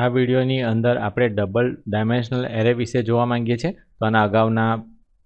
આ વિડીયોની અંદર આપણે ડબલ ડાયમેન્શનલ એરે વિશે જોવા માંગીએ છીએ. તો આના અગાઉના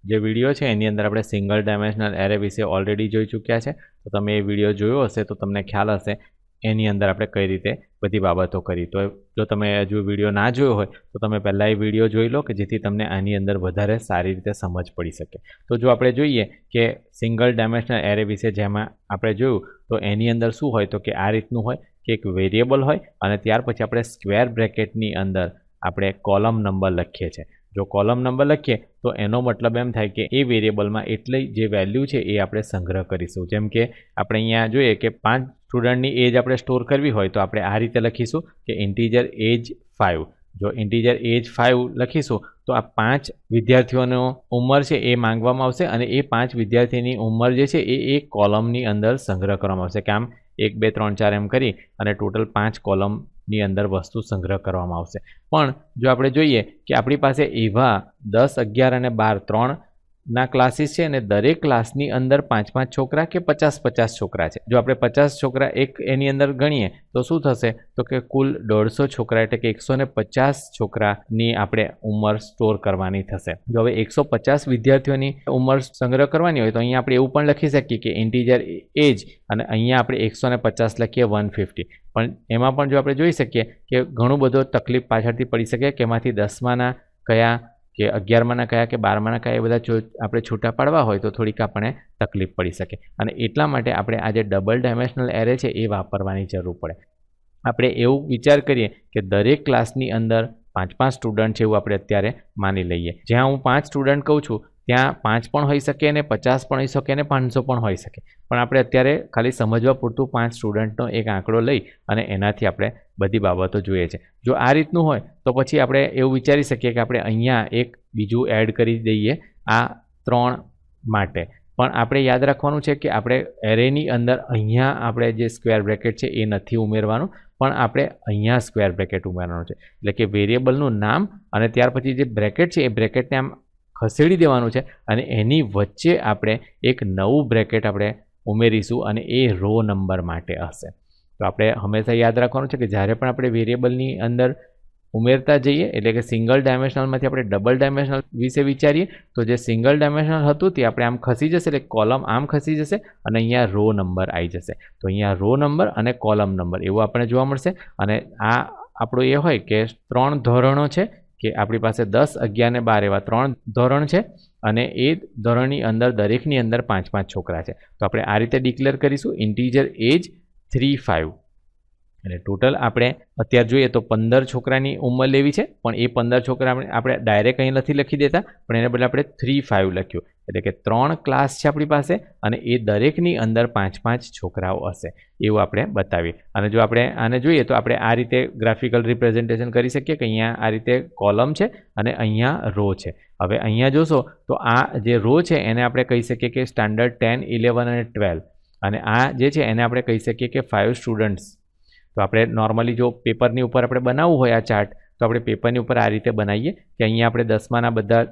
જે વીડિયો છે, એની અંદર આપણે સિંગલ ડાયમેન્શનલ એરે વિશે ઓલરેડી જોઈ ચૂક્યા છે. તો તમે એ વીડિયો જોયો હશે તો તમને ખ્યાલ હશે એની અંદર આપણે કઈ રીતે બધી બાબતો કરી. તો જો તમે હજુ વીડિયો ના જોયો હોય, તો તમે પહેલાં એ વીડિયો જોઈ લો કે જેથી તમને આની અંદર વધારે સારી રીતે સમજ પડી શકે. તો જો આપણે જોઈએ કે સિંગલ ડાયમેન્શનલ એરે વિશે જેમાં આપણે જોયું, તો એની અંદર શું હોય, તો કે આ રીતનું હોય કે એક વેરિયેબલ હોય અને ત્યાર પછી આપણે સ્ક્વેર બ્રેકેટની અંદર આપણે કોલમ નંબર લખીએ છીએ. જો કોલમ નંબર લખીએ, તો એનો મતલબ એમ થાય કે એ વેરિયેબલમાં એટલી જે વેલ્યુ છે એ આપણે સંગ્રહ કરીશું. જેમ કે આપણે અહીંયા જોઈએ કે પાંચ સ્ટુડન્ટની એજ આપણે સ્ટોર કરવી હોય, તો આપણે આ રીતે લખીશું કે ઇન્ટીજર એજ ફાઇવ જો ઇન્ટીજર એજ ફાઇવ લખીશું, તો આ પાંચ વિદ્યાર્થીઓનો ઉંમર છે એ માંગવામાં આવશે અને એ પાંચ વિદ્યાર્થીની ઉંમર જે છે એ એક કોલમની અંદર સંગ્રહ કરવામાં આવશે. કે આમ એક, બે, ત્રણ, ચાર એમ કરી અને ટોટલ પાંચ કોલમની અંદર વસ્તુ સંગ્રહ કરવામાં આવશે. પણ જો આપણે જોઈએ કે આપણી પાસે એવા દસ, અગિયાર અને બાર, ત્રણ ના ક્લાસીસ છે અને દરેક ક્લાસની અંદર પાંચ પાંચ છોકરા કે પચાસ પચાસ છોકરા છે? જો આપણે પચાસ છોકરા એક એની અંદર ગણીએ, તો શું થશે? તો કે કુલ દોઢસો છોકરા એટલે કે એકસો ને પચાસ છોકરાની આપણે ઉંમર સ્ટોર કરવાની થશે. જો હવે એકસો પચાસ વિદ્યાર્થીઓની ઉંમર સંગ્રહ કરવાની હોય, તો અહીંયા આપણે એવું પણ લખી શકીએ કે ઇન્ટીજર એજ અને અહીંયા આપણે એકસો ને પચાસ લખીએ વન ફિફ્ટી પણ એમાં પણ જો આપણે જોઈ શકીએ કે ઘણું બધો તકલીફ પાછળથી પડી શકે કે એમાંથી દસમાના કયા કે અગિયારમાંના કયા કે બારમાંના કયા એ બધા જો આપણે છૂટા પાડવા હોય તો થોડીક આપણને તકલીફ પડી શકે. અને એટલા માટે આપણે આ જે ડબલ ડાયમેન્શનલ એરે છે એ વાપરવાની જરૂર પડે. આપણે એવું વિચાર કરીએ કે દરેક ક્લાસની અંદર પાંચ પાંચ સ્ટુડન્ટ છે એવું આપણે અત્યારે માની લઈએ. જ્યાં હું પાંચ સ્ટુડન્ટ કહું છું ત્યાં પાંચ પણ હોઈ શકે અને પચાસ પણ હોઈ શકે અને પાંચસો પણ હોઈ શકે. પણ આપણે અત્યારે ખાલી સમજવા પૂરતું પાંચ સ્ટુડન્ટનો એક આંકડો લઈ અને એનાથી આપણે બધી બાબતો જોઈએ છે. જો આ રીતનું હોય તો પછી આપણે એવું વિચારી શકીએ કે આપણે અહીંયા એક બીજું એડ કરી દઈએ આ ત્રણ માટે. પણ આપણે યાદ રાખવાનું છે કે આપણે એરેની અંદર અહીંયા આપણે જે સ્ક્વેર બ્રેકેટ છે એ નથી ઉમેરવાનું, પણ આપણે અહીંયા સ્ક્વેર બ્રેકેટ ઉમેરવાનું છે. એટલે કે વેરિયેબલનું નામ અને ત્યાર પછી જે બ્રેકેટ છે એ બ્રેકેટને આમ ખસેડી દેવાનું છે અને એની વચ્ચે આપણે એક નવું બ્રેકેટ આપણે ઉમેરીશું અને એ રો નંબર માટે હશે. તો આપણે હંમેશા યાદ રાખવાનું છે કે જ્યારે પણ આપણે વેરિયેબલની અંદર ઉમેરતા જઈએ, એટલે કે સિંગલ ડાયમેન્શનલમાંથી આપણે ડબલ ડાયમેન્શનલ વિશે વિચારીએ, તો જે સિંગલ ડાયમેન્શનલ હતું તે આપણે આમ ખસી જશે, એટલે કોલમ આમ ખસી જશે અને અહીંયા રો નંબર આવી જશે. તો અહીંયા રો નંબર અને કોલમ નંબર એવું આપણે જોવા મળશે અને આ આપણું એ હોય કે ત્રણ ધોરણો છે કે આપણી પાસે દસ, અગિયાર ને બાર એવા ત્રણ ધોરણ છે અને એ ધોરણની અંદર દરેકની અંદર પાંચ પાંચ છોકરા છે. તો આપણે આ રીતે ડિક્લેર કરીશું. ઇન્ટીજર એજ થ્રી ફાઇવ અને ટોટલ આપણે અત્યારે જોઈએ તો પંદર છોકરાની ઉંમર લેવી છે, પણ એ પંદર છોકરા આપણે આપણે ડાયરેક્ટ અહીં નથી લખી દેતા, પણ એને બદલે આપણે થ્રી ફાઇવ લખ્યું. એટલે કે ત્રણ ક્લાસ છે આપણી પાસે અને એ દરેકની અંદર પાંચ પાંચ છોકરાઓ હશે. એવું આપણે બતાવીએ. અને જો આપણે આને જોઈએ તો આપણે આ રીતે ગ્રાફિકલ રિપ્રેઝન્ટેશન કરી શકીએ કે અહીંયા આ રીતે કોલમ છે અને અહીંયા રો છે. હવે અહીંયા જોશો તો આ જે રો છે એને આપણે કહી શકીએ કે સ્ટાન્ડર્ડ ટેન ઇલેવન અને ટ્વેલ્વ અને આ જે છે એને આપણે કહી શકીએ કે ફાઇવ સ્ટુડન્ટ્સ તો આપણે નોર્મલી જો પેપરની ઉપર આપણે બનાવવું હોય આ ચાર્ટ તો આપણે પેપરની ઉપર આ રીતે બનાવીએ કે અહીંયા આપણે દસમાના બધા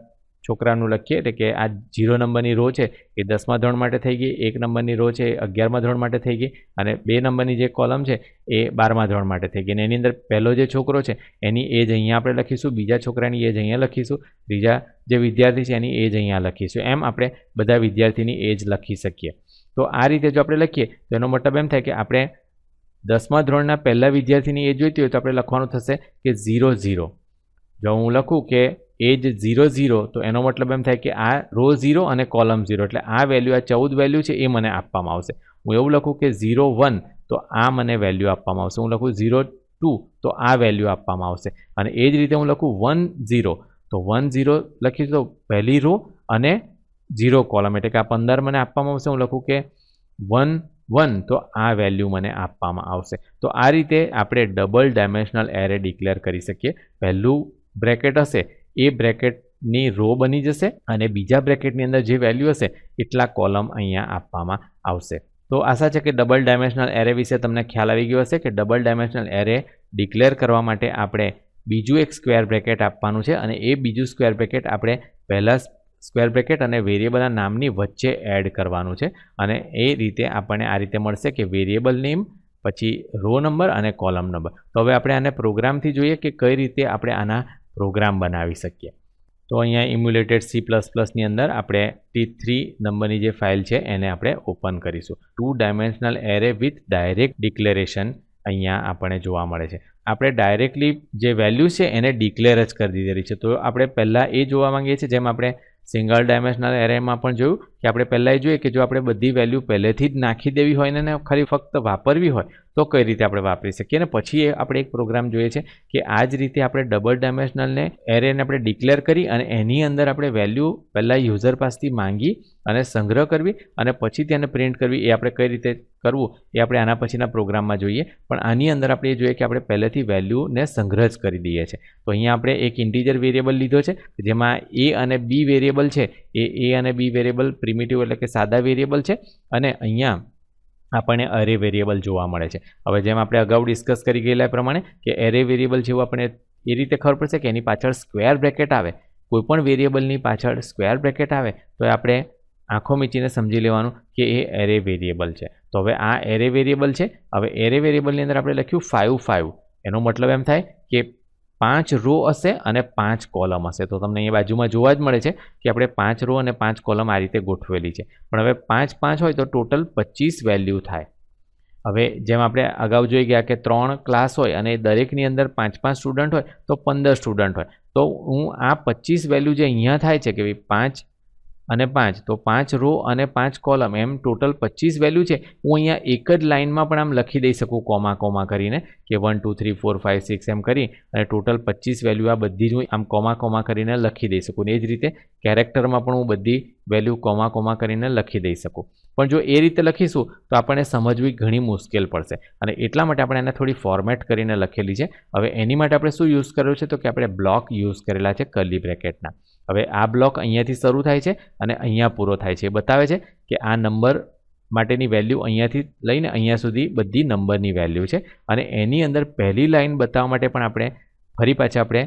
છોકરાનું લખીએ, એટલે કે આ જીરો નંબરની રો છે એ દસમા ધોરણ માટે થઈ ગઈ, એક નંબરની રો છે એ અગિયારમા ધોરણ માટે થઈ ગઈ અને બે નંબરની જે કોલમ છે એ બારમા ધોરણ માટે થઈ ગઈ. અને એની અંદર પહેલો જે છોકરો છે એની એજ અહીંયા આપણે લખીશું, બીજા છોકરાની એજ અહીંયા લખીશું, ત્રીજા જે વિદ્યાર્થી છે એની એજ અહીંયા લખીશું. એમ આપણે બધા વિદ્યાર્થીની એજ લખી શકીએ. તો આ રીતે જો આપણે લખીએ, તો એનો મતલબ એમ થાય કે આપણે દસમા ધોરણના પહેલા વિદ્યાર્થીની એજ જોઈતી હોય તો આપણે લખવાનું થશે કે ઝીરો ઝીરો. જો હું લખું કે એજ ઝીરો ઝીરો, તો એનો મતલબ એમ થાય કે આ રો ઝીરો અને કોલમ ઝીરો, એટલે આ વેલ્યુ, આ ચૌદ વેલ્યુ છે એ મને આપવામાં આવશે. હું એવું લખું કે ઝીરો વન, તો આ મને વેલ્યુ આપવામાં આવશે. હું લખું ઝીરો ટુ, તો આ વેલ્યુ આપવામાં આવશે. અને એ જ રીતે હું લખું વન ઝીરો, તો વન ઝીરો લખીશ તો પહેલી રો અને ઝીરો કોલમ, એટલે કે આ પંદર મને આપવામાં આવશે. હું લખું કે વન વન, તો આ વેલ્યુ મને આપવામાં આવશે. તો આ રીતે આપણે ડબલ ડાયમેન્શનલ એરે ડિક્લેર કરી શકીએ. પહેલું બ્રેકેટ હશે, એ બ્રેકેટની રો બની જશે અને બીજા બ્રેકેટની અંદર જે વેલ્યુ હશે, એટલા કોલમ અહીંયા આપવામાં આવશે. તો આશા છે કે ડબલ ડાયમેન્શનલ એરે વિશે તમને ખ્યાલ આવી ગયો હશે કે ડબલ ડાયમેન્શનલ એરે ડિક્લેર કરવા માટે આપણે બીજું એક સ્ક્વેર બ્રેકેટ આપવાનું છે અને એ બીજું સ્ક્વેર બ્રેકેટ આપણે પહેલાં સ્ક્વેર બ્રેકેટ અને વેરિયેબલના નામની વચ્ચે એડ કરવાનું છે. અને એ રીતે આપણને આ રીતે મળશે કે વેરિયેબલ નેમ, પછી રો નંબર અને કોલમ નંબર તો હવે આપણે આને પ્રોગ્રામથી જોઈએ કે કઈ રીતે આપણે આના પ્રોગ્રામ બનાવી શકીએ. તો અહીંયા ઇમ્યુલેટેડ સી પ્લસ પ્લસની અંદર આપણે ટી થ્રી નંબરની જે ફાઇલ છે એને આપણે ઓપન કરીશું. Two dimensional array with direct declaration અહીંયા આપણને જોવા મળે છે. આપણે ડાયરેક્ટલી જે વેલ્યુ છે એને ડિક્લેર જ કરી દીધેલી છે. તો આપણે પહેલાં એ જોવા માંગીએ છીએ, જેમ આપણે સિંગલ ડાયમેન્શનલ એરેમાં પણ જોયું. કે આપણે પહેલાં એ જોઈએ કે જો આપણે બધી વેલ્યુ પહેલેથી જ નાખી દેવી હોય ને ખાલી ફક્ત વાપરવી હોય, તો કઈ રીતે આપણે વાપરી શકીએ? અને પછી એ આપણે એક પ્રોગ્રામ જોઈએ છે કે આ જ રીતે આપણે ડબલ ડાયમેન્શનલને એરેને આપણે ડિક્લેર કરી અને એની અંદર આપણે વેલ્યુ પહેલાં યુઝર પાસેથી માંગી અને સંગ્રહ કરવી અને પછી તેને પ્રિન્ટ કરવી. એ આપણે કઈ રીતે કરવું એ આપણે આના પછીના પ્રોગ્રામમાં જોઈએ. પણ આની અંદર આપણે એ જોઈએ કે આપણે પહેલેથી વેલ્યુને સંગ્રહ જ કરી દઈએ છીએ તો અહીંયા આપણે એક ઇન્ટીજર વેરિયેબલ લીધો છે, જેમાં એ અને બી વેરિયેબલ છે. એ એ અને બી વેરિયેબલ પ્રિમિટિવ એટલે કે સાદા વેરિયેબલ છે અને અહીંયા આપણને એરે વેરિયેબલ જોવા મળે છે. હવે જેમ આપણે અગાઉ ડિસ્કસ કરી ગયેલા પ્રમાણે કે એરે વેરિયેબલ જેવું આપણે એ રીતે ખબર પડશે કે એની પાછળ સ્ક્વેર બ્રેકેટ આવે. કોઈપણ વેરિયેબલની પાછળ સ્ક્વેર બ્રેકેટ આવે તો આપણે આંખો મીચીને સમજી લેવાનું કે એ એરે વેરિયેબલ છે. તો હવે આ એરે વેરિયેબલ છે. હવે એરે વેરિયેબલની અંદર આપણે લખ્યું ફાઇવ ફાઇવ એનો મતલબ એમ થાય કે પાંચ રો હશે અને પાંચ કોલમ હશે. તો તમને અહીંયા બાજુમાં જોવા જ મળે છે કે આપણે પાંચ રો અને પાંચ કોલમ આ રીતે ગોઠવેલી છે. પણ હવે પાંચ પાંચ હોય તો ટોટલ પચીસ વેલ્યુ થાય. હવે જેમ આપણે અગાઉ જોઈ ગયા કે ત્રણ ક્લાસ હોય અને દરેકની અંદર પાંચ પાંચ સ્ટુડન્ટ હોય તો પંદર સ્ટુડન્ટ હોય. તો હું આ પચીસ વેલ્યુ જે અહીંયા થાય છે કે ભાઈ પાંચ અને પાંચ. તો પાંચ રો અને પાંચ કોલમ એમ ટોટલ પચીસ વેલ્યુ છે. હું અહીંયા એક જ લાઇનમાં પણ આમ લખી દઈ શકું, કોમા કોમા કરીને, કે one two three four five six એમ કરી, અને ટોટલ પચીસ વેલ્યુ આ બધી જ હું આમ કોમા કોમા કરીને લખી દઈ શકું. એ જ રીતે કેરેક્ટરમાં પણ હું બધી વેલ્યુ કોમા કોમા કરીને લખી દઈ શકું. પણ જો એ રીતે લખીશું, તો આપણને સમજવી ઘણી મુશ્કેલ પડશે. અને એટલા માટે આપણે એને થોડી ફોર્મેટ કરીને લખેલી છે. હવે એની માટે આપણે શું યુઝ કર્યો છે? તો કે આપણે બ્લોક યુઝ કરેલા છે કલી બ્રેકેટના હવે આ બ્લોક અહીંયાથી શરૂ થાય છે અને અહીંયા પૂરો થાય છે. બતાવે છે કે આ નંબર માટેની વેલ્યુ અહીંયાથી લઈને અહીંયા સુધી બધી નંબરની વેલ્યુ છે અને એની અંદર પહેલી લાઇન બતાવવા માટે પણ આપણે ફરી પાછા આપણે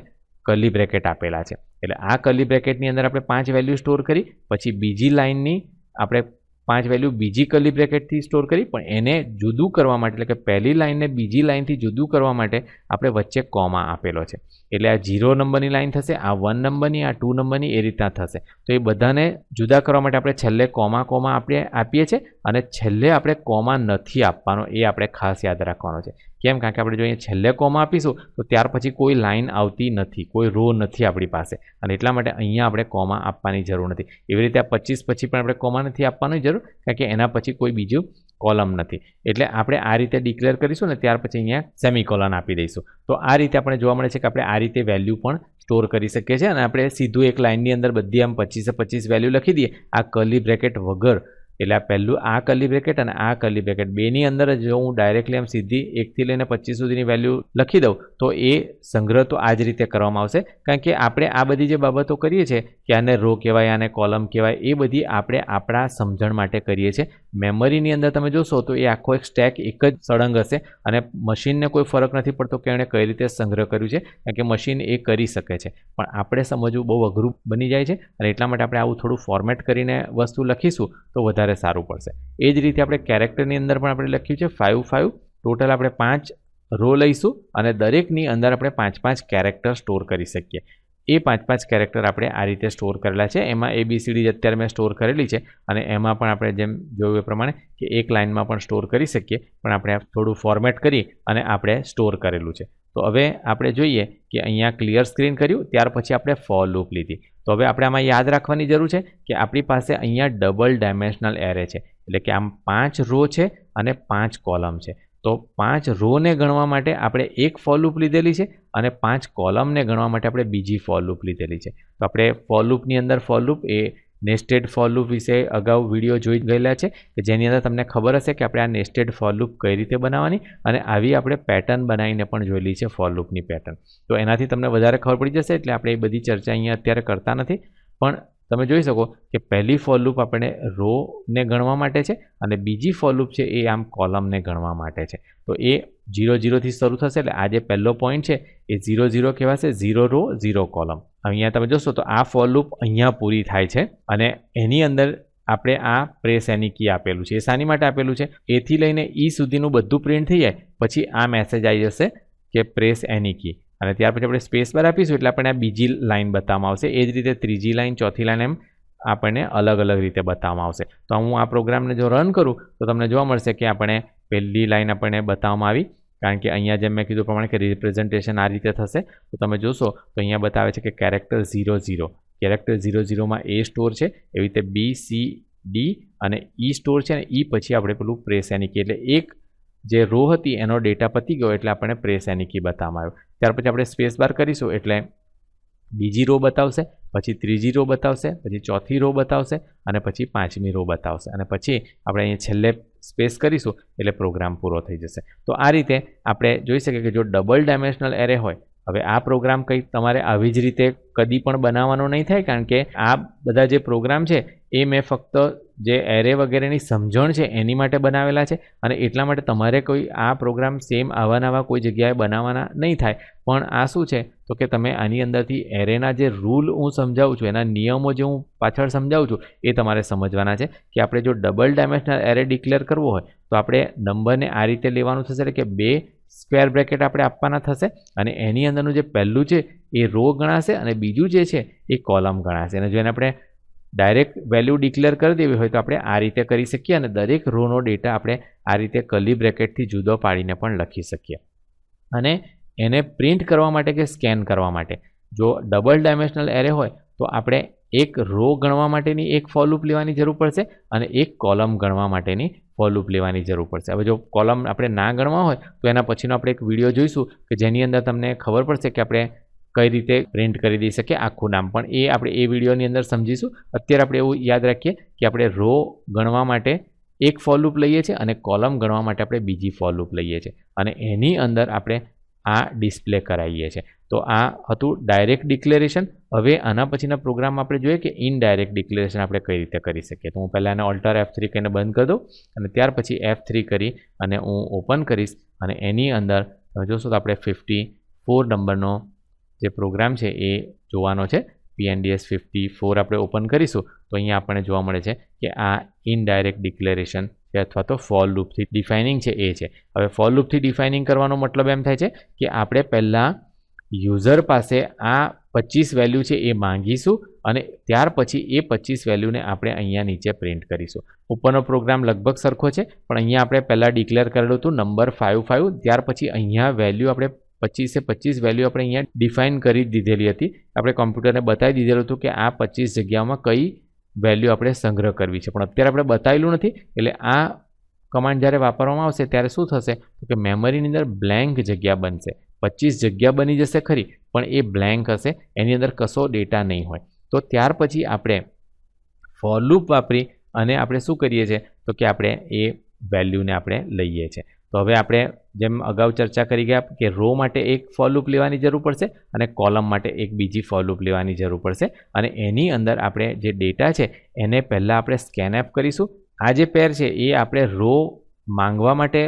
કલી બ્રેકેટ આપેલા છે. એટલે આ કલી બ્રેકેટની અંદર આપણે પાંચ વેલ્યુ સ્ટોર કરી, પછી બીજી લાઇનની આપણે પાંચ વેલ્યુ બીજી કલી બ્રેકેટથી સ્ટોર કરી, પણ એને જુદું કરવા માટે, એટલે કે પહેલી લાઇનને બીજી લાઇનથી જુદું કરવા માટે આપણે વચ્ચે કોમા આપેલો છે. એટલે આ ઝીરો નંબરની લાઇન થશે, આ વન નંબરની, આ ટુ નંબરની એ રીતના થશે. તો એ બધાને જુદા કરવા માટે આપણે છેલ્લે કોમા કોમા આપણે આપીએ છીએ અને છેલ્લે આપણે કોમા નથી આપવાનો, એ આપણે ખાસ યાદ રાખવાનો છે. કેમ? કારણ કે આપણે જો અહીંયા છેલ્લે કોમા આપીશું, તો ત્યાર પછી કોઈ લાઇન આવતી નથી, કોઈ રો નથી આપણી પાસે. અને એટલા માટે અહીંયા આપણે કોમા આપવાની જરૂર નથી. એવી રીતે આ પચીસ પછી પણ આપણે કોમા નથી આપવાની જરૂર, કારણ કે એના પછી કોઈ બીજું કોલમ નથી. એટલે આપણે આ રીતે ડિક્લેર કરીશું ને ત્યાર પછી અહીંયા સેમી કોલન આપી દઈશું. તો આ રીતે આપણે જોવા મળે છે કે આપણે આ રીતે વેલ્યુ પણ સ્ટોર કરી શકીએ છીએ અને આપણે સીધું એક લાઇનની અંદર બધી આમ પચીસે પચીસ વેલ્યુ લખી દઈએ. આ કલી બ્રેકેટ વગર એટલે આ પહેલું, આ કલી બ્રેકેટ અને આ કલી બ્રેકેટ બેની અંદર જો હું ડાયરેક્ટલી આમ સીધી એકથી લઈને પચીસ સુધીની વેલ્યુ લખી દઉં, તો એ સંગ્રહ તો આ જ રીતે કરવામાં આવશે. કારણ કે આપણે આ બધી જે બાબતો કરીએ છીએ, કે આને રો કહેવાય, આને કોલમ કહેવાય, એ બધી આપણે આપણા સમજણ માટે કરીએ છીએ. મેમરીની અંદર તમે જોશો તો એ આખો એક સ્ટેક એક જ સળંગ હશે અને મશીનને કોઈ ફરક નથી પડતો કે એણે કઈ રીતે સંગ્રહ કર્યું છે, કારણ કે મશીન એ કરી શકે છે. પણ આપણે સમજવું બહુ અઘરું બની જાય છે અને એટલા માટે આપણે આવું થોડું ફોર્મેટ કરીને વસ્તુ લખીશું, તો વધારે વધારે સારું પડશે. એ જ રીતે આપણે કેરેક્ટરની અંદર પણ આપણે લખ્યું છે ફાઇવ ફાઇવ ટોટલ આપણે પાંચ રો લઈશું અને દરેકની અંદર આપણે પાંચ પાંચ કેરેક્ટર સ્ટોર કરી શકીએ. એ પાંચ પાંચ કેરેક્ટર આપણે આ રીતે સ્ટોર કરેલા છે. એમાં એ બી સીડી અત્યારે મેં સ્ટોર કરેલી છે અને એમાં પણ આપણે જેમ જોયું એ પ્રમાણે કે એક લાઇનમાં પણ સ્ટોર કરી શકીએ, પણ આપણે થોડું ફોર્મેટ કરી અને આપણે સ્ટોર કરેલું છે. તો હવે આપણે જોઈએ કે અહીંયા ક્લિયર સ્ક્રીન કર્યું, ત્યાર પછી આપણે ફોર લૂપ લીધી. તો હવે આપણે આમાં યાદ રાખવાની જરૂર છે કે આપણી પાસે અહીંયા ડબલ ડાયમેન્શનલ એરે છે. એટલે કે આમ પાંચ રો છે અને પાંચ કોલમ છે. તો પાંચ રોને ગણવા માટે આપણે એક ફોર લૂપ લીધેલી છે અને પાંચ કોલમને ગણવા માટે આપણે બીજી ફોર લૂપ લીધેલી છે. તો આપણે ફોર લૂપની અંદર ફોર લૂપ એ નેસ્ટેડ ફોર લૂપ વિશે અગાઉ વીડિયો જોઈ ગયેલા છે કે જેની અંદર તમને ખબર હશે કે આપણે આ નેસ્ટેડ ફોર લૂપ કઈ રીતે બનાવવાની અને આવી આપણે પેટર્ન બનાવીને પણ જોયેલી છે ફોર લૂપની પેટર્ન તો એનાથી તમને વધારે ખબર પડી જશે એટલે આપણે એ બધી ચર્ચા અહીંયા અત્યારે કરતા નથી. પણ તમે જોઈ શકો કે પહેલી ફોર લૂપ આપણે રોને ગણવા માટે છે અને બીજી ફોર લૂપ છે એ આમ કોલમને ગણવા માટે છે. તો એ જીરો ઝીરોથી શરૂ થશે એટલે આ જે પહેલો પોઈન્ટ છે એ ઝીરો ઝીરો કહેવાશે ઝીરો રો ઝીરો કોલમ અહીંયા તમે જોશો તો આ ફોર લૂપ અહીંયા પૂરી થાય છે અને એની અંદર આપણે આ પ્રેસ એની કી આપેલું છે. એ શાની માટે આપેલું છે? એથી લઈને ઈ સુધીનું બધું પ્રિન્ટ થઈ જાય, પછી આ મેસેજ આવી જશે કે પ્રેસ એની કી અને ત્યાર પછી આપણે સ્પેસ બાર આપીશું એટલે આપણને આ બીજી લાઈન બતાવવામાં આવશે. એ જ રીતે ત્રીજી લાઈન ચોથી લાઇન એમ આપણને અલગ અલગ રીતે બતાવવામાં આવશે. તો હું આ પ્રોગ્રામને જો રન કરું, તો તમને જોવા મળશે કે આપણે પહેલી લાઈન આપણને બતાવવામાં આવી. કારણ કે અહીંયા જેમ મેં કીધું પ્રમાણે કે રિપ્રેઝન્ટેશન આ રીતે થશે. તો તમે જોશો, તો અહીંયા બતાવે છે કે character zero zero character zero ઝીરોમાં એ સ્ટોર છે. એવી રીતે બી સી ડી અને ઈ સ્ટોર છે ને ઈ પછી આપણે પેલું પ્રેસ એની કે એટલે એક જે રો હતી એનો ડેટા પતી ગયો એટલે આપણને પ્રેસ એની કી બતાવવામાં આવ્યો. ત્યાર પછી આપણે સ્પેસ બાર કરીશું એટલે બીજી રો બતાવશે, પછી ત્રીજી રો બતાવશે, પછી ચોથી રો બતાવશે અને પછી પાંચમી રો બતાવશે. અને પછી આપણે અહીંયા છેલ્લે સ્પેસ કરીશું એટલે પ્રોગ્રામ પૂરો થઈ જશે. તો આ રીતે આપણે જોઈ શકીએ કે જો ડબલ ડાયમેન્શનલ એરે હોય હવે આ પ્રોગ્રામ કંઈ તમારે આવી જ રીતે કદી પણ બનાવવાનો નહીં થાય, કારણ કે આ બધા જે પ્રોગ્રામ છે, એ મેં ફક્ત જે એરે વગેરેની સમજણ છે, એની માટે બનાવેલા છે અને એટલા માટે તમારે કોઈ આ પ્રોગ્રામ સેમ આવા નવા કોઈ જગ્યાએ બનાવવાના નહીં થાય. પણ આ શું છે? તો કે તમે આની અંદરથી એરેના જે રૂલ હું સમજાવું છું, એના નિયમો જે હું પાછળ સમજાવું છું, એ તમારે સમજવાના છે કે આપણે જો ડબલ ડાયમેન્શનલ એરે ડિક્લેર કરવો હોય, તો આપણે નંબરને આ રીતે લેવાનું થશે એટલે કે બે સ્ક્વેર બ્રેકેટ આપણે આપવાના થશે અને એની અંદરનું જે પહેલું છે એ રો ગણાશે અને બીજું જે છે એ કોલમ ગણાશે. અને જો એને આપણે ડાયરેક્ટ વેલ્યુ ડિક્લેર કરી દેવી હોય તો આપણે આ રીતે કરી શકીએ અને દરેક રોનો ડેટા આપણે આ રીતે કલી બ્રેકેટથી જુદો પાડીને પણ લખી શકીએ. અને એને પ્રિન્ટ કરવા માટે કે સ્કેન કરવા માટે. જો ડબલ ડાયમેન્શનલ એરે હોય તો આપણે એક રો ગણવા માટેની એક ફોલૂપ લેવાની જરૂર પડશે અને એક કોલમ ગણવા માટેની ફોલૂપ લેવાની જરૂર પડશે. હવે જો કોલમ આપણે ના ગણવા હોય, તો એના પછીનો આપણે એક વીડિયો જોઈશું કે જેની અંદર તમને ખબર પડશે કે આપણે કઈ રીતે પ્રિન્ટ કરી દઈ શકીએ આખું નામ. પણ એ આપણે એ વિડીયોની અંદર સમજીશું. અત્યારે આપણે એવું યાદ રાખીએ કે આપણે રો ગણવા માટે એક ફોલૂપ લઈએ છીએ અને કોલમ ગણવા માટે આપણે બીજી ફોલૂપ લઈએ છીએ. અને એની અંદર આપણે આ ડિસ્પ્લે કરાવીએ છીએ. તો આ હતું ડાયરેક્ટ ડિક્લેરેશન હવે આના પછીના પ્રોગ્રામ આપણે જોઈએ કે ઇનડાયરેક્ટ ડિક્લેરેશન આપણે કઈ રીતે કરી શકીએ. તો હું પહેલાં એને ઓલ્ટર એફ થ્રી કહીને બંધ કરી દઉં અને ત્યાર પછી એફ થ્રી કરી અને હું ઓપન કરીશ અને એની અંદર તમે જોશો તો આપણે ફિફ્ટી ફોર નંબરનો જે પ્રોગ્રામ છે એ જોવાનો છે. પીએનડીએસ ફિફ્ટી ફોર આપણે ઓપન કરીશું, તો અહીંયા આપણને જોવા મળે છે કે આ ઇનડાયરેક્ટ ડિક્લેરેશન છે અથવા તો ફોર લૂપથી ડિફાઇનિંગ છે એ છે. હવે ફોર લૂપથી ડિફાઇનિંગ કરવાનો મતલબ એમ થાય છે કે આપણે પહેલાં યુઝર પાસે આ પચીસ વેલ્યુ છે એ માંગીશું અને ત્યાર પછી એ પચીસ વેલ્યુને આપણે અહીંયા નીચે પ્રિન્ટ કરીશું. ઉપરનો પ્રોગ્રામ લગભગ સરખો છે, પણ અહીંયા આપણે પહેલાં ડિક્લેર કરેલું હતું નંબર ફાઇવ ફાઇવ ત્યાર પછી અહીંયા વેલ્યુ આપણે પચીસે પચીસ વેલ્યુ આપણે અહીંયા ડિફાઇન કરી દીધેલી હતી. આપણે કોમ્પ્યુટરને બતાવી દીધેલું હતું કે આ પચીસ જગ્યામાં કઈ વેલ્યુ આપણે સંગ્રહ કરવી છે. પણ અત્યારે આપણે બતાવેલું નથી. એટલે આ કમાન્ડ જ્યારે વાપરવામાં આવશે, ત્યારે શું થશે? તો કે મેમરીની અંદર બ્લેન્ક જગ્યા બનશે. પચીસ જગ્યા બની જશે ખરી, પણ એ બ્લેન્ક હશે. એની અંદર કશો ડેટા નહીં હોય. તો ત્યાર પછી આપણે ફોર લૂપ વાપરી અને આપણે શું કરીએ છીએ? તો કે આપણે એ વેલ્યુને આપણે લઈએ છીએ. તો હવે આપણે જેમ અગાઉ ચર્ચા કરી ગયા કે રો માટે એક ફોર લૂપ લેવાની જરૂર પડશે અને કોલમ માટે એક બીજી ફોર લેવાની જરૂર પડશે. અને એની અંદર આપણે જે ડેટા છે, એને પહેલાં આપણે સ્કેન એપ કરીશું. આ જે પેર છે, એ આપણે રો માંગવા માટે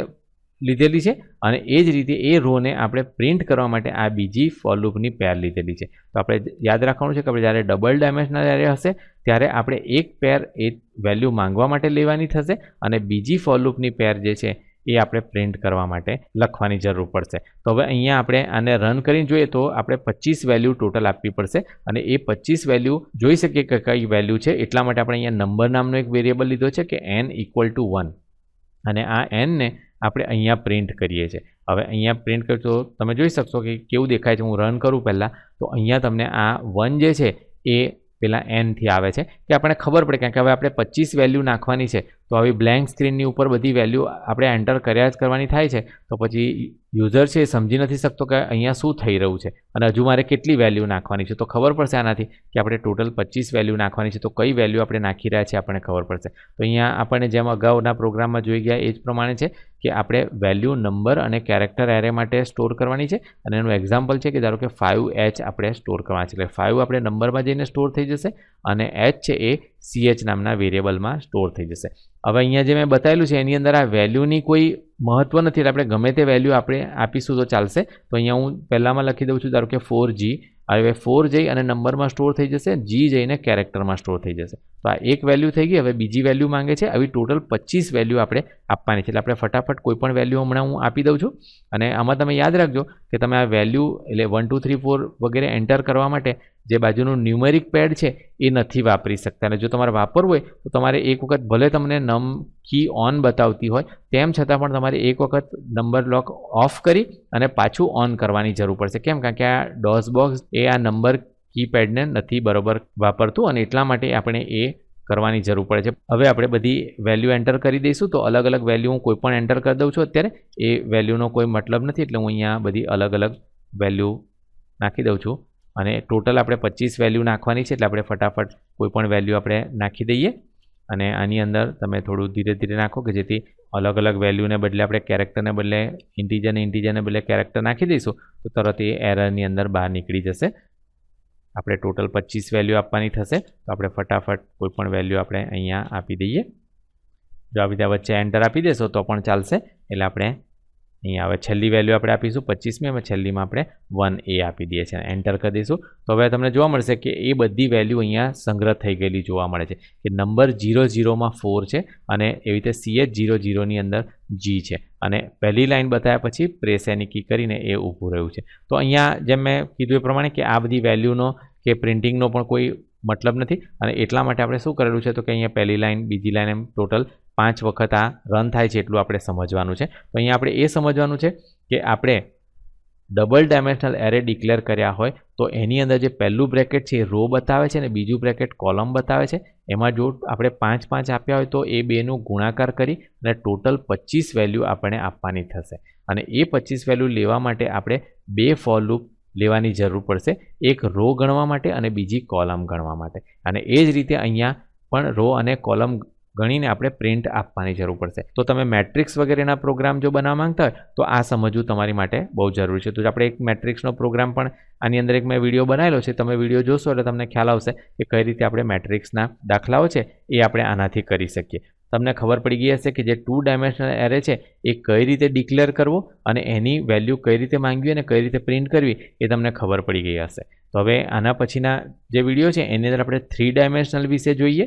લીધેલી છે અને એ જ રીતે એ રોને આપણે પ્રિન્ટ કરવા માટે આ બીજી ફોર લૂપની પેર લીધેલી છે. તો આપણે યાદ રાખવાનું છે કે આપણે જ્યારે ડબલ ડાયમેન્શનલ એરે હશે, ત્યારે આપણે એક પેર એ વેલ્યુ માંગવા માટે લેવાની થશે અને બીજી ફોર પેર જે છે એ આપણે પ્રિન્ટ કરવા માટે લખવાની જરૂર પડશે. તો હવે અહીંયા આપણે આને રન કરીને જોઈએ તો આપણે પચીસ વેલ્યુ ટોટલ આપવી પડશે અને એ પચીસ વેલ્યુ જોઈ શકીએ કે કઈ વેલ્યુ છે. એટલા માટે આપણે અહીંયા નંબર નામનો એક વેરિયેબલ લીધો છે કે એન ઇક્વલ ટુ વન અને આ એનને આપણે અહીંયા પ્રિન્ટ કરીએ છીએ. હવે અહીંયા પ્રિન્ટ કરીએ તો તમે જોઈ શકશો કે કેવું દેખાય છે. હું રન કરું પહેલાં, તો અહીંયા તમને આ વન જે છે એ પેલા એનથી આવે છે. કે આપણે ખબર પડે, કારણ કે હવે આપણે પચીસ વેલ્યુ નાખવાની છે. તો આવી બ્લેન્ક સ્ક્રીનની ઉપર બધી વેલ્યુ આપણે એન્ટર કર્યા જ કરવાની થાય છે. તો પછી યુઝર છે એ સમજી નથી શકતો કે અહીંયા શું થઈ રહ્યું છે. અને હજુ મારે કેટલી વેલ્યુ નાખવાની છે? તો ખબર પડશે આનાથી કે આપણે ટોટલ પચીસ વેલ્યુ નાખવાની છે. તો કઈ વેલ્યુ આપણે નાખી રહ્યા છે આપણને ખબર પડશે. તો અહીંયા આપણને જેમ અગાઉના પ્રોગ્રામમાં જોઈ ગયા એ જ પ્રમાણે છે કે આપણે વેલ્યુ નંબર અને કેરેક્ટર એરે માટે સ્ટોર કરવાની છે. અને એનું એક્ઝામ્પલ છે કે ધારો કે ફાઇવ એચ આપણે સ્ટોર કરવાના છે. એટલે ફાઇવ આપણે નંબરમાં જઈને સ્ટોર થઈ જશે. અને એચ છે એ સીએચ નામના વેરિયેબલમાં સ્ટોર થઈ જશે. હવે અહીંયા જે મેં બતાવેલું છે, એની અંદર આ વેલ્યુની કોઈ મહત્વ નથી. એટલે આપણે ગમે તે વેલ્યુ આપણે આપીશું તો ચાલશે. તો અહીંયા હું પહેલાંમાં લખી દઉં છું, ધારો કે ફોર જી હવે ફોર જઈ અને નંબરમાં સ્ટોર થઈ જશે જી જઈને કેરેક્ટરમાં સ્ટોર થઈ જશે. તો આ એક વેલ્યુ થઈ ગઈ, હવે બીજી વેલ્યુ માંગે છે. આવી ટોટલ પચીસ વેલ્યુ આપણે આપવાની છે. એટલે આપણે ફટાફટ કોઈ પણ વેલ્યુ હમણાં હું આપી દઉં છું. અને આમાં તમે યાદ રાખજો કે તમે આ વેલ્યુ એટલે વન ટુ થ્રી ફોર વગેરે એન્ટર કરવા માટે જે બાજુનું ન્યુમેરિક પેડ છે, એ નથી વાપરી શકતા. અને જો તમારે વાપરવું હોય, તો તમારે એક વખત ભલે તમને નમ કી ઓન બતાવતી હોય, તેમ છતાં પણ તમારે એક વખત નંબર લોક ઓફ કરી અને પાછું ઓન કરવાની જરૂર પડશે. કેમ? કારણ કે આ ડોસ બોક્સ એ આ નંબર કીપેડને નથી બરોબર વાપરતું અને એટલા માટે આપણે એ કરવાની જરૂર પડે છે. હવે આપણે બધી વેલ્યુ એન્ટર કરી દઈશું તો અલગ અલગ વેલ્યુ હું કોઈ પણ એન્ટર કરી દઉં છું અત્યારે. એ વેલ્યુનો કોઈ મતલબ નથી એટલે હું અહીંયા બધી અલગ અલગ વેલ્યુ નાખી દઉં છું. અને ટોટલ આપણે પચીસ વેલ્યુ નાખવાની છે એટલે આપણે ફટાફટ કોઈ પણ વેલ્યુ આપણે નાખી દઈએ. અને આની અંદર તમે થોડું ધીરે ધીરે નાખો કે જેથી અલગ અલગ વેલ્યુને બદલે આપણે કેરેક્ટરને બદલે ઇન્ટીજરને ઇન્ટીજરને બદલે કેરેક્ટર નાખી દઈશું, તો તરત એ એરરની અંદર બહાર નીકળી જશે. આપણે ટોટલ પચીસ વેલ્યુ આપવાની થશે, તો આપણે ફટાફટ કોઈપણ વેલ્યુ આપણે અહીંયા આપી દઈએ. જો આવી રીતે વચ્ચે એન્ટર આપી દેશો તો પણ ચાલશે, એટલે આપણે અહીંયા હવે છેલ્લી વેલ્યુ આપણે આપીશું, પચીસમી અને છેલ્લીમાં આપણે વન એ આપી દઈએ છીએ. એન્ટર કરી દઈશું. તો હવે તમને જોવા મળશે કે એ બધી વેલ્યુ અહીંયા સંગ્રહ થઈ ગયેલી જોવા મળે છે કે નંબર જીરો જીરોમાં ફોર છે અને એવી રીતે સીએચ જીરો જીરોની અંદર જી છે. અને પહેલી લાઈન બતાવ્યા પછી પ્રેસ એની કી કરીને એ ઊભું રહ્યું છે. તો અહીંયા જેમ મેં કીધું એ પ્રમાણે કે આ બધી વેલ્યુનો કે પ્રિન્ટિંગનો પણ કોઈ મતલબ નથી. અને એટલા માટે આપણે શું કરેલું છે તો કે અહીંયા પહેલી લાઈન બીજી લાઈન એમ ટોટલ પાંચ વખત આ રન થાય છે એટલું આપણે સમજવાનું છે. તો અહીંયા આપણે એ સમજવાનું છે કે આપણે ડબલ ડાયમેન્શનલ એરે ડિક્લેર કર્યા હોય તો એની અંદર જે પહેલું બ્રેકેટ છે એ રો બતાવે છે અને બીજું બ્રેકેટ કોલમ બતાવે છે. એમાં જો આપણે પાંચ પાંચ આપ્યા હોય તો એ બેનું ગુણાકાર કરી અને ટોટલ પચીસ વેલ્યુ આપણે આપવાની થશે. અને એ પચીસ વેલ્યુ લેવા માટે આપણે બે ફોર લૂપ લેવાની જરૂર પડશે. એક રો ગણવા માટે અને બીજી કોલમ ગણવા માટે. અને એ જ રીતે અહીંયા પણ રો અને કોલમ ગણીને આપણે પ્રિન્ટ આપવાની જરૂર પડશે. તો તમે મેટ્રિક્સ વગેરેના પ્રોગ્રામ જો બનાવવા માંગતા હોય, તો આ સમજવું તમારી માટે બહુ જરૂરી છે. તો આપણે એક મેટ્રિક્સનો પ્રોગ્રામ પણ આની અંદર એક મેં વીડિયો બનાવેલો છે. તમે વીડિયો જોશો એટલે તમને ખ્યાલ આવશે કે કઈ રીતે આપણે મેટ્રિક્સના દાખલાઓ છે એ આપણે આનાથી કરી શકીએ. તમને ખબર પડી ગઈ હશે કે જે ટુ ડાયમેન્શનલ એરે છે એ કઈ રીતે ડિક્લેર કરવો અને એની વેલ્યુ કઈ રીતે માંગવી અને કઈ રીતે પ્રિન્ટ કરવી એ તમને ખબર પડી ગઈ હશે. તો હવે આના પછીના જે વીડિયો છે, એની અંદર આપણે થ્રી ડાયમેન્શનલ વિશે જોઈએ.